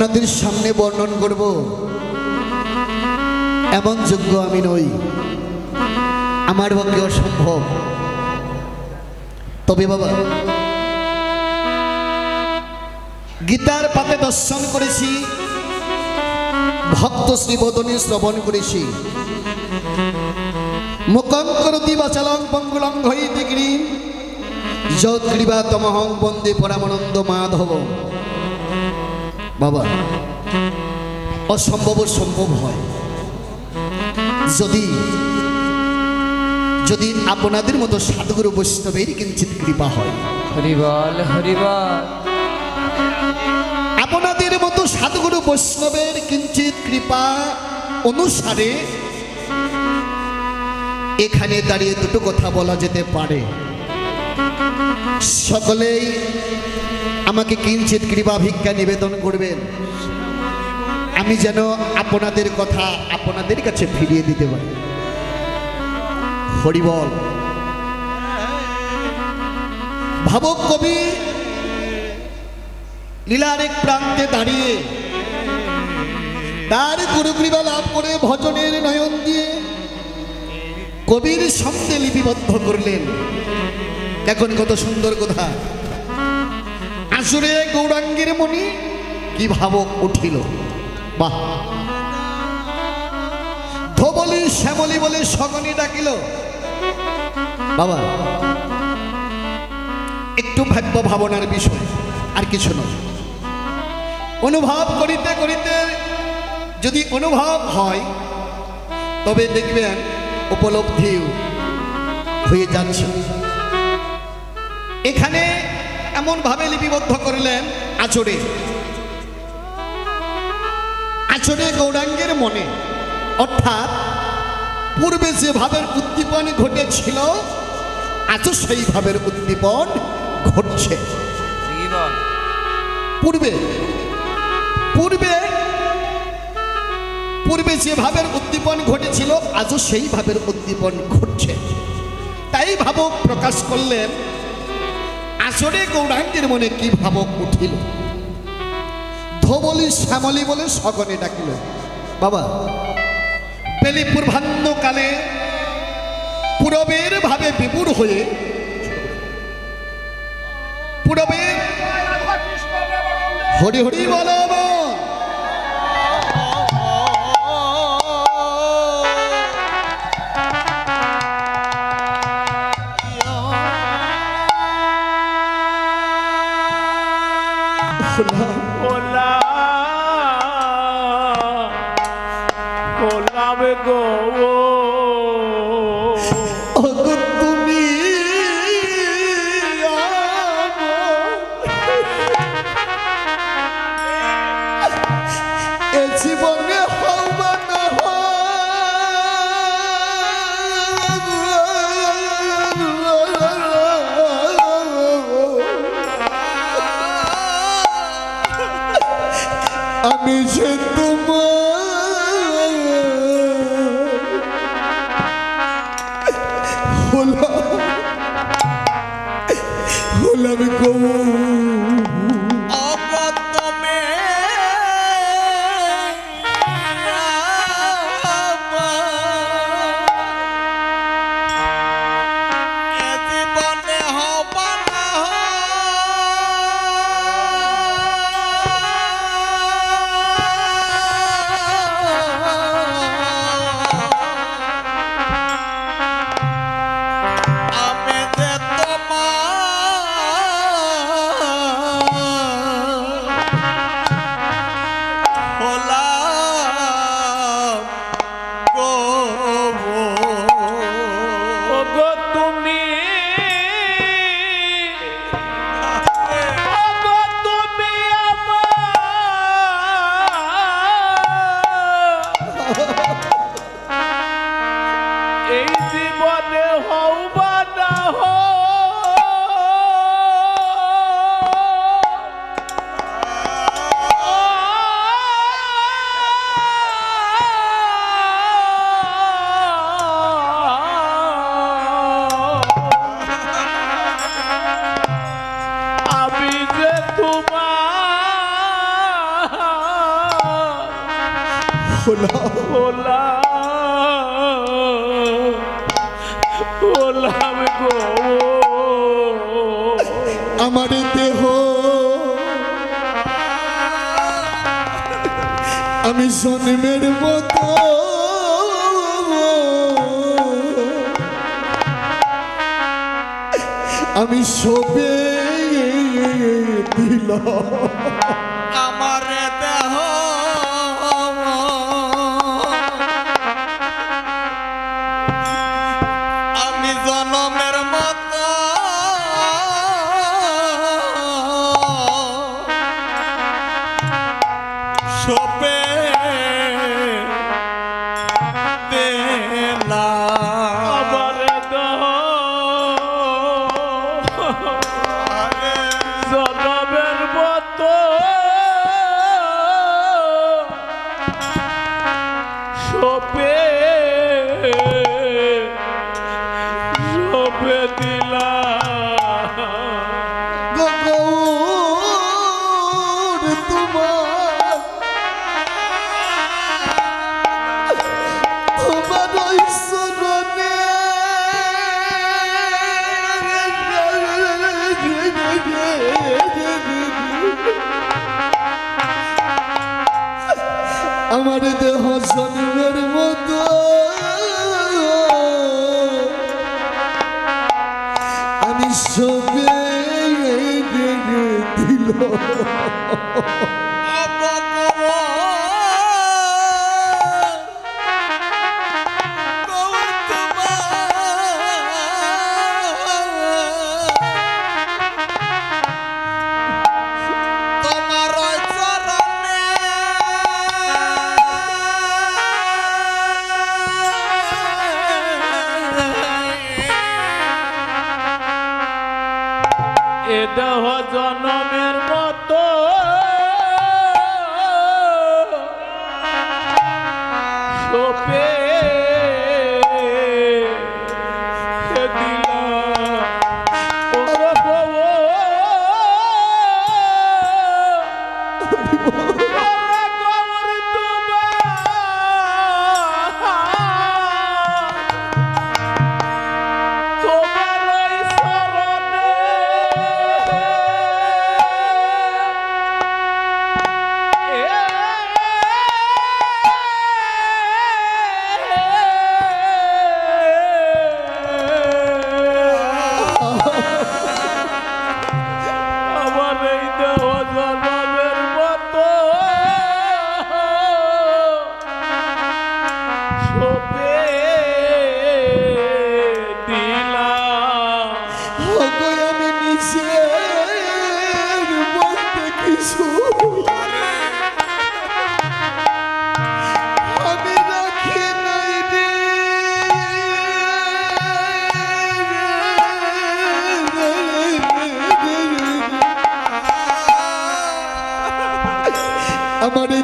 আপনাদের সামনে বর্ণন করব। এমন যোগ্য আমি নই। আমার পক্ষে অসম্ভব। তবে বাবা, গীতার পাতে দর্শন করেছি, ভক্ত শ্রীবদনী শ্রবণ করেছি। মুকঙ্কর দিবাচলং পঙ্গুলং হই দিগ্রি যৎক্রীবা তমহং বন্দে পরামানন্দ মাধব। বাবা অসম্ভব সম্ভব হয়। যদি যদি আপনাদের মতো সাধুগুরু বৈষ্ণবের কিঞ্চিত কৃপা হয়। হরিবল হরিবল। আপনাদের মতো সাধুগুরু বৈষ্ণবের কিঞ্চিত কৃপা অনুসারে এখানে দাঁড়িয়ে দুটো কথা বলা যেতে পারে। সকলেই আমাকে কিঞ্চিত কৃপা ভিক্ষা নিবেদন করবেন। আমি যেন আপনাদের কথা আপনাদের কাছে ফিরিয়ে দিতে পারি। হরিবল ভাবক কবি, লীলার এক প্রান্তে দাঁড়িয়ে, তার গুরুকৃপা লাভ করে ভজনের নয়ন দিয়ে কবির শব্দে লিপিবদ্ধ করলেন। এখন কত সুন্দর কথা। আসুরে গৌরাঙ্গের মনি কি ভাবক উঠিল? বাহ। ধবলি শ্যামলি বলে সগনি ডাকিল। বাবা, একটু ভাগ্য ভাবনার বিষয়, আর কিছু নয়। অনুভব করিতে করিতে যদি অনুভব হয়, তবে দেখবেন উপলব্ধিও হয়ে যাচ্ছে। এখানে এমনভাবে লিপিবদ্ধ করলেন আচরে আচরে গৌরাঙ্গের মনে। অর্থাৎ পূর্বে যে ভাবের উদ্দীপন ঘটেছিল আজও সেই ভাবের উদ্দীপন ঘটছে। পূর্বে পূর্বে পূর্বে যে ভাবের উদ্দীপন ঘটেছিল আজও সেই ভাবের উদ্দীপন ঘটছে। তাই ভাবক প্রকাশ করলেন আসরে গৌরাঙ্গের মনে কি ভাবক উঠিল? ধবলি শ্যামলি বলে সগনে ডাকিল। বাবা, বেলি পূর্বাহ্নকালে পূরবের ভাবে বিপুর হয়ে পূরবের হরি হরি বলো ওলাম গো আমি শোকে দিল Oh, baby. Oh,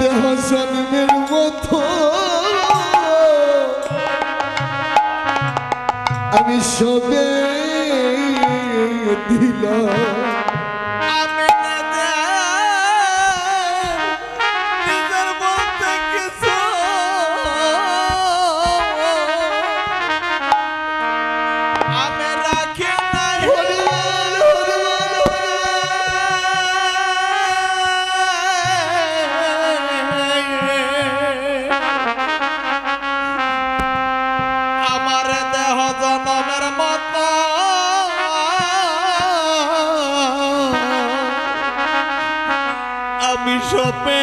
দেহ জন্মের মতো। আমি সবে দিলাম। আমার দেহ জনমের মত। আমি সপে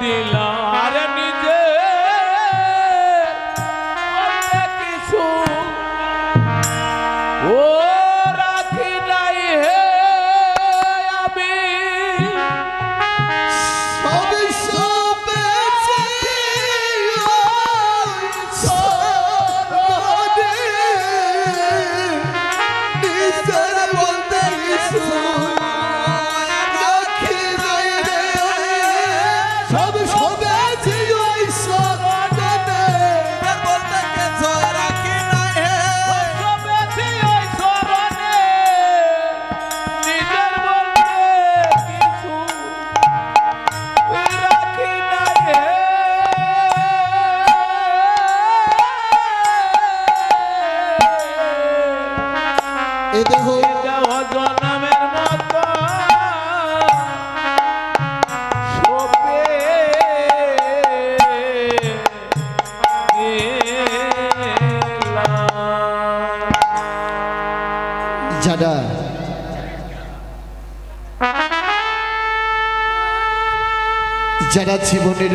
দিলা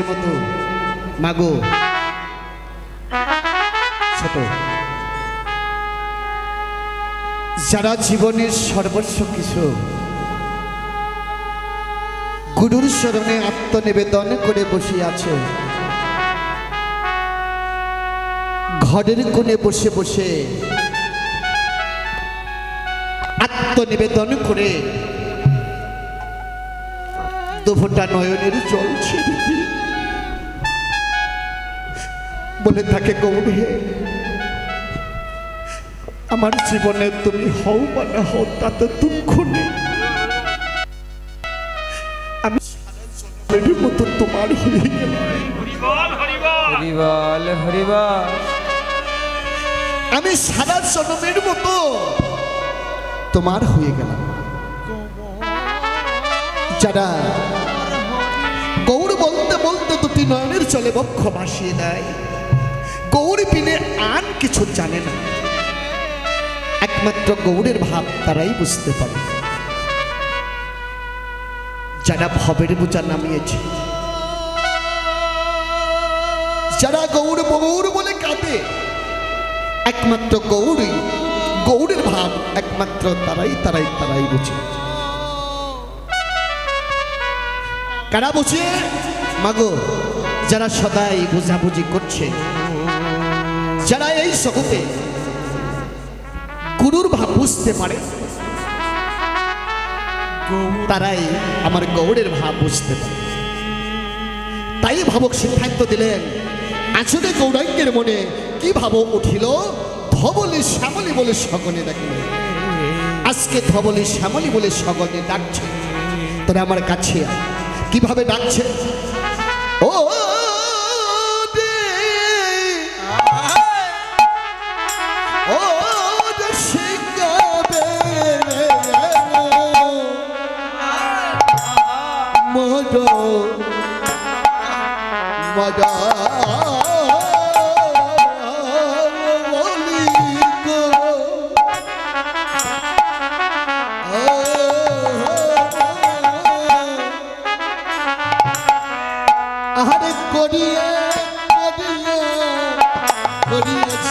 জীবনের মতো। মাগো। ছোট। যারা জীবনের সর্বস্ব কিছু গুরুর স্মরণে আত্মনিবেদন করে বসে আছে। ঘরের কোণে বসে বসে আত্মনিবেদন করে দুফোটা নয়নের জল ছেড়ে বলে থাকে গৌরী আমার জীবনে তুমি হও বা না হও তাতে দুঃখ নেই। আমি সারা জন্মের মতো তোমার হয়ে গেলাম। আমি সারা জন্মের মতো তোমার হয়ে গেলাম। যারা গৌর বলতে বলতে দুটি নয়নের চলে বক্ষ ভাসিয়ে দেয় গৌর বিনে আর কিছু জানে না। একমাত্র গৌরের ভাব তারাই বুঝতে পারে। যারা ভবের বোঝা নামিয়েছে, যারা গৌর গৌর বলে কাঁদে, একমাত্র গৌরী, গৌরের ভাব একমাত্র তারাই তারাই তারাই বুঝে। কারা বুঝে? মাগো, যারা সদাই বোঝাবুঝি করছে যারা এই জগতে গুরুর ভাব বুঝতে পারে তারাই আমার গৌরের ভাব বুঝতে পারে তাই ভাবক সিদ্ধান্ত দিলেন আসলে গৌরাঙ্গের মনে কি ভাব উঠিল ধবলি শ্যামলি বলে সকলে ডাকল আজকে ধবলি শ্যামলি বলে সকলে ডাকছে তোরা আমার কাছে কীভাবে ডাকছে ও আহারে করিয়া করিয়া করিয়া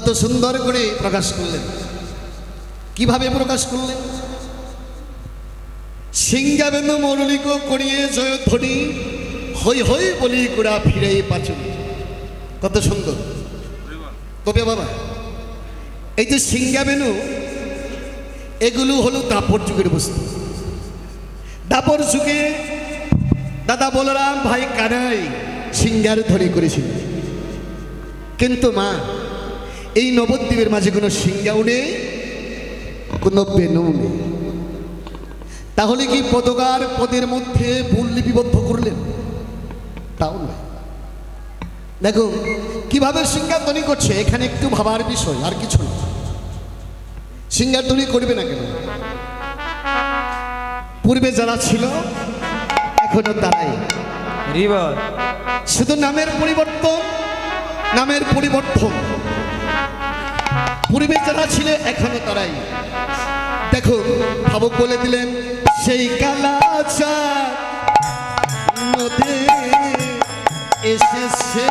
কত সুন্দর করে প্রকাশ করলেন। কীভাবে প্রকাশ করলেন? সিংহাবেন্দু মরলিক করিয়ে জয়ধ্বনি হই হই বলি কুড়া ফিরে পাচুন কত সুন্দর। তবে বাবা, এই যে সিংহাবেনু, এগুলো হলো দাপর যুগের বস্তু। দাপর যুগে দাদা বলরাম ভাই কানাই সিঙ্গার ধরে করেছিল। কিন্তু মা এই নবদ্বীপের মাঝে কোনো সিঙ্গাও নেই কোনো বেনু নেই। তাহলে কি পদকার পদের মধ্যে ভুল লিপিবদ্ধ করলেন? তাও নয়। দেখো কীভাবে ধ্বনি করছে এখানে একটু ভাবার বিষয় আর কিছু না। ধ্বনি করবে না কেন? পূর্বে যারা ছিল এখনও তারাই। শুধু নামের পরিবর্তন নামের পরিবর্তন। পূর্বে যারা ছিল এখানে তারাই। দেখো ভাবক বলে দিলেন সেই কালা নদী এসেছে।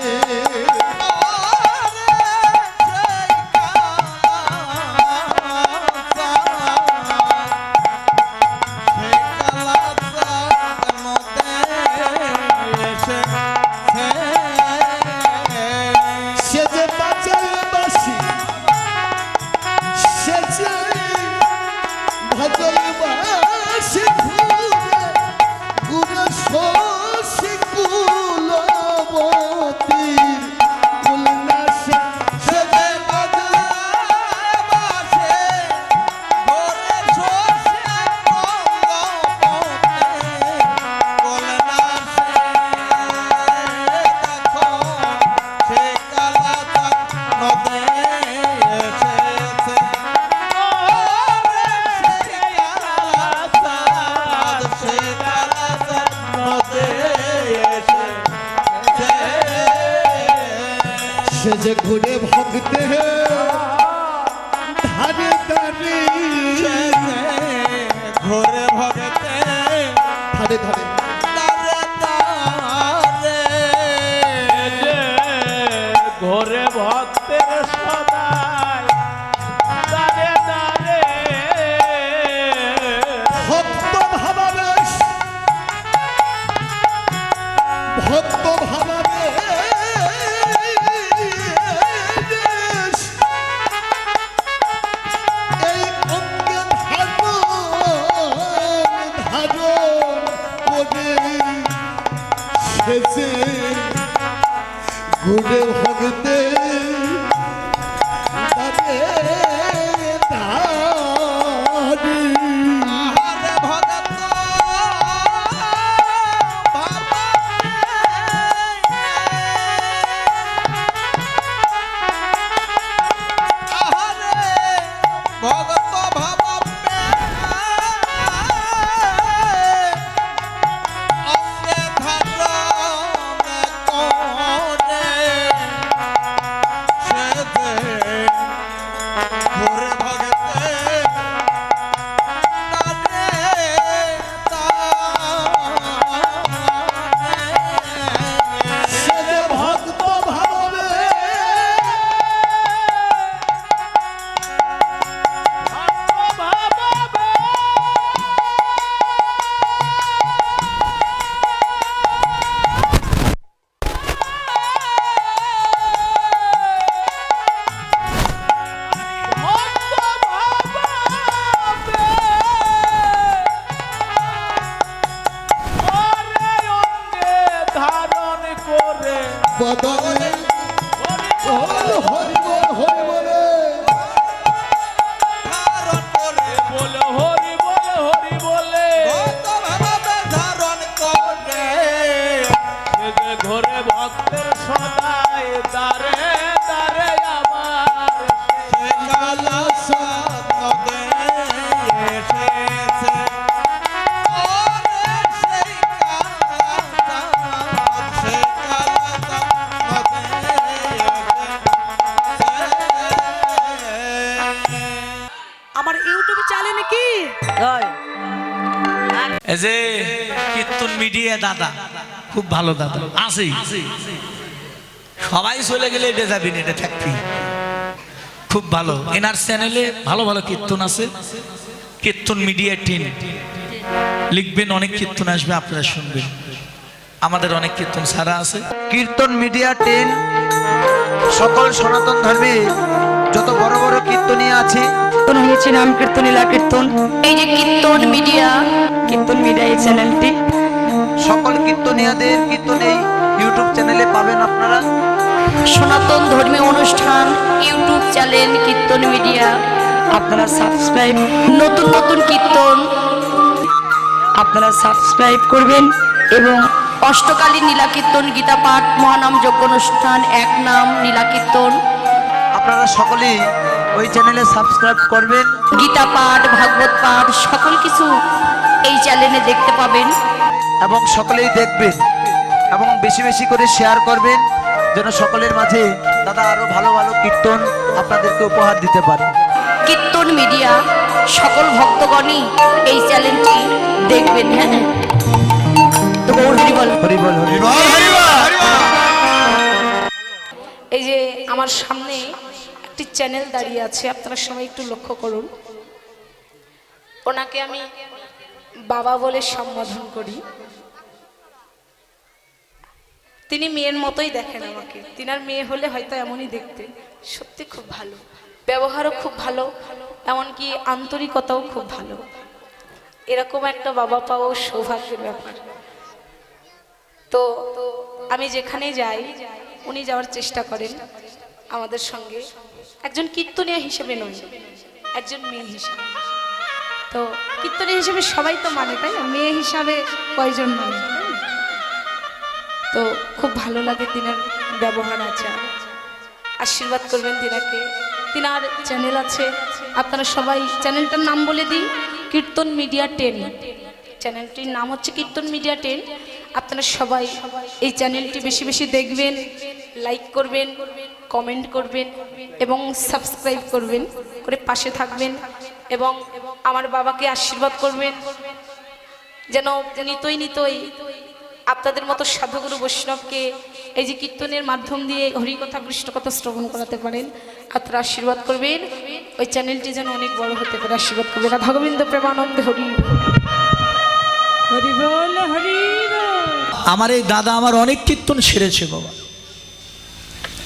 হরি হরি বল দাদা। খুব ভালো দাদা। আসি। সবাই চলে গেলে এটা যাবি এটা থাকবি। খুব ভালো। এনার চ্যানেলে ভালো ভালো কীর্তন আছে। কীর্তন মিডিয়া টিন লিখবেন অনেক কীর্তন আসবে আপনারা শুনবেন। আমাদের অনেক কীর্তন সারা আছে। কীর্তন মিডিয়া টেন সকল সনাতন ধর্মে যত বড় বড় কীর্তনীয় আছে। হয়েছে নাম কীর্তন লীলা কীর্তন। এই যে কীর্তন মিডিয়া কীর্তন মিডিয়া এই চ্যানেলটি সকল কীর্তনীয়দের কীর্তন এই ইউটিউব চ্যানেলে পাবেন আপনারা। সনাতন ধর্মীয় অনুষ্ঠান ইউটিউব চ্যানেল কীর্তন মিডিয়া আপনারা সাবস্ক্রাইব নতুন নতুন কীর্তন আপনারা সাবস্ক্রাইব করবেন এবং অষ্টকালীন নীলা কীর্তন গীতা পাঠ মহানাম যজ্ঞ অনুষ্ঠান এক নাম নীলা কীর্তন। আপনারা সকলেই ওই চ্যানেলে সাবস্ক্রাইব করবেন। গীতা পাঠ ভাগবত পাঠ সকল কিছু এই চ্যানেলে দেখতে পাবেন। এবং সকলেই দেখবেন এবং বেশি বেশি করে শেয়ার করবেন যেন সকলের মাঝে দাদা আরও ভালো ভালো কীর্তন আপনাদেরকে উপহার দিতে পারে। কীর্তন মিডিয়া সকল ভক্তগণই এই চ্যানেলটি দেখবেন হ্যাঁ। তো গৌর হরি বল হরি বল। হরি বল এই যে আমার সামনে একটি চ্যানেল দাঁড়িয়ে আছে আপনারা সবাই একটু লক্ষ্য করুন। ওনাকে আমি বাবা বলে সম্বোধন করি। তিনি মেয়ের মতোই দেখেন আমাকে। তিনার মেয়ে হলে হয়তো এমনই দেখতে। সত্যি খুব ভালো। ব্যবহারও খুব ভালো। এমনকি আন্তরিকতাও খুব ভালো। এরকম একটা বাবা পাওয়াও সৌভাগ্যের ব্যাপার। তো আমি যেখানে যাই, উনি যাওয়ার চেষ্টা করেন আমাদের সঙ্গে। একজন কীর্তনীয় হিসেবে নয়, একজন মেয়ে হিসেবে। তো কীর্তনিয়া হিসেবে সবাই তো মানে তাই না? মেয়ে হিসাবে কয়জন মানে? তো খুব ভালো লাগে তিনার ব্যবহার আচার আশীর্বাদ করবেন তিনাকে তিনার চ্যানেল আছে। আপনারা সবাই চ্যানেলটার নাম বলে দিই কীর্তন মিডিয়া টেন চ্যানেলটির নাম হচ্ছে কীর্তন মিডিয়া টেন আপনারা সবাই এই চ্যানেলটি বেশি বেশি দেখবেন লাইক করবেন কমেন্ট করবেন এবং সাবস্ক্রাইব করবেন, করে পাশে থাকবেন। এবং আমার বাবাকে আশীর্বাদ করবেন। যেন নিতই নিতই আপনাদের মতো সাধুগুরু বৈষ্ণবকে এই যে কীর্তনের মাধ্যম দিয়ে হরিকথা কৃষ্ণকথা শ্রবণ করাতে পারেন আপনারা আশীর্বাদ করবেন। ওই চ্যানেলটি যেন অনেক বড় হতে পারে আশীর্বাদ করবেন। রাধা গোবিন্দ প্রেমানন্দ হরি। হরি বল হরি আমার এই দাদা আমার অনেক কীর্তন সেরেছে বাবা।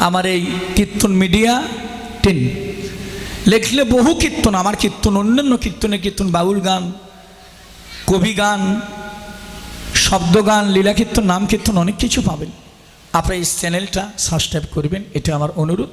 আমার এই কীর্তন মিডিয়া টেন। লেখলে বহু কীর্তন, আমার কীর্তন, অন্যান্য কীর্তনে কীর্তন, বাউল গান, কবি গান শব্দগান লীলা কীর্তন, নাম কীর্তন, অনেক কিছু পাবেন। আপনার এই চ্যানেলটা সাবস্ক্রাইব করবেন, এটা আমার অনুরোধ।